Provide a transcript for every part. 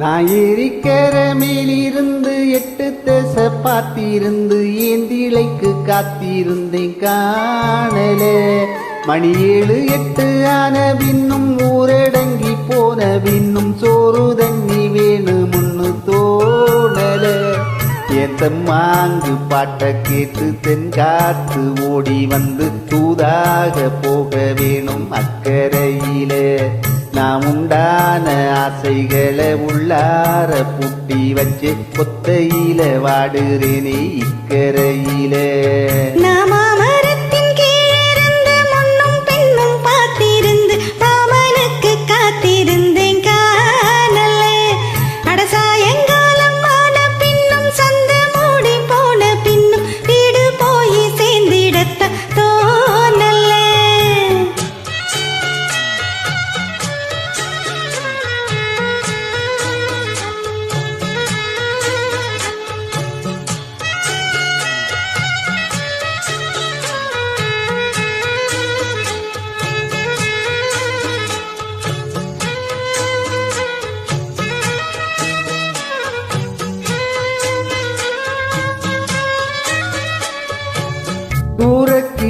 நான் இருக்கிற மேலிருந்து எட்டு தேச பார்த்திருந்து ஏந்திலைக்கு காத்திருந்தேன் காணலே. மணி ஏழு எட்டு ஆன பின்னும் ஊரடங்கி போன பின்னும் சோறு தண்ணி வேணும் முன்னு தோணல. ஏத்தம்மாங்கு பாட்டை கேட்டு தென்காத்து ஓடி வந்து தூதாக போக வேணும் அக்கறையிலே. நாம் உண்டான ஆசைகளை உள்ளார புட்டி வச்சு கொத்தையில வாடுறேனே இக்கரையிலே. நாமாமரத்தின்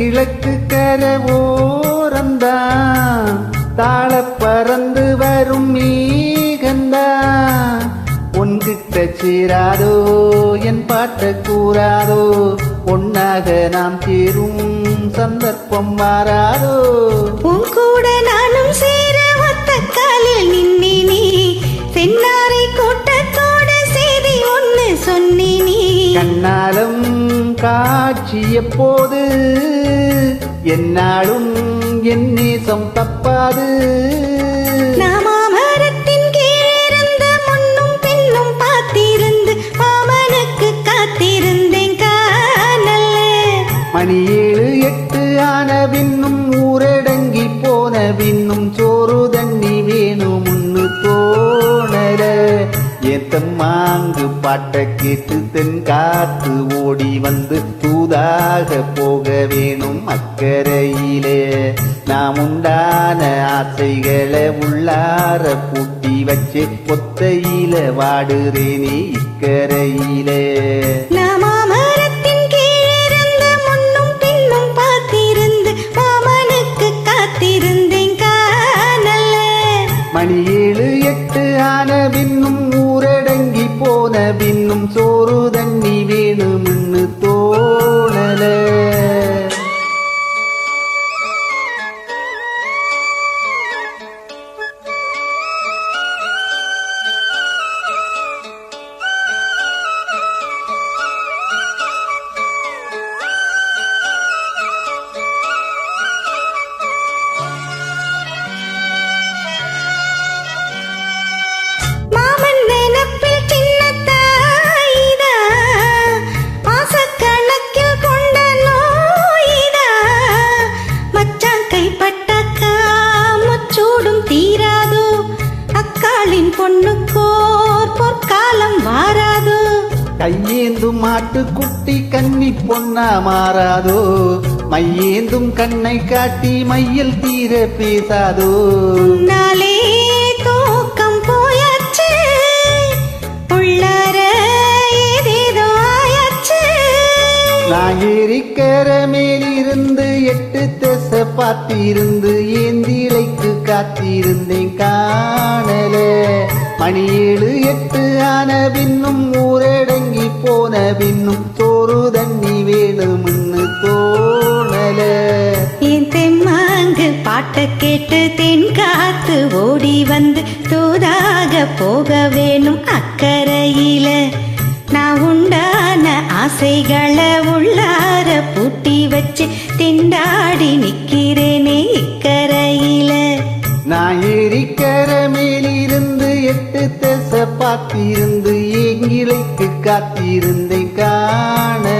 கிழக்கு கரவோரந்தான் தாழ பறந்து வரும் மேகந்தான் உன்கிட்ட சேராதோ என் பாட்ட கூறாதோ ஒன்னாக நாம் சேரும் சந்தர்ப்பம் மாறாதோ. உன் கூட நானும் சேர ஒத்த காலில் நின்னி நீ சென்னாரை கூட்டத்தோட செய்தி ஒன்னு சொன்னி நீ கண்ணாலும் காட்சி எப்போது என்னாலும் என் நேசம் தப்பாது. நாமாமரத்தின் கீழிருந்து முன்னும் பின்னும் பார்த்திருந்து மாமனுக்கு காத்திருந்தேன் காணல மணி ஏழு எட்டு ஆன பின்னும் ஊரடங்கி போன பின்னும் சோறு தண்ணி வேணும் முன்னு தோணல. ஏத்தம் மாங்கு பாட்டை கேட்டு தென்காத்து ஓடி வந்து தூதாக போக வேணும் அக்கறையிலே நாம் உண்டான ஆசைகளை உள்ளார பூட்டி வச்சு கொத்தையில வாடுறேனே இக்கரையிலே. அக்காளின் பொண்ணுக்கோர் பொற்காலம் வாராதோ? கையேந்தும் மாட்டு குட்டி கன்னி பொன்னா மாறாதோ? மையேந்தும் கண்ணை காட்டி மையல் தீர பேசாதோ? நாளே தூக்கம் போயாச்சு உள்ளார ஏதேதோ ஆயாச்சு. நான் மேலிருந்து எட்டு திசை பார்த்திருந்து ஏந்திலைக்கு காத்திருந்தேன் காணல. மணி ஏழு எட்டு ஆன பின்னும் ஊரடங்கி போன பின்னும் தோறு தண்ணி வேணும்னு தோணல. என் தெம்மாங்கு பாட்ட கேட்டு தென் காத்து ஓடி வந்து தூதாக போக வேணும் அக்கறையில. நான் உண்டான ஆசைகளை உள்ளார வச்சு திண்டாடி நிக்கிறேனே இக்கரையில. நான் ஏறிக்கர மேலிருந்து எட்டு திசை பார்த்திருந்து எங்கிலைக்கு காத்திருந்தேன் காண.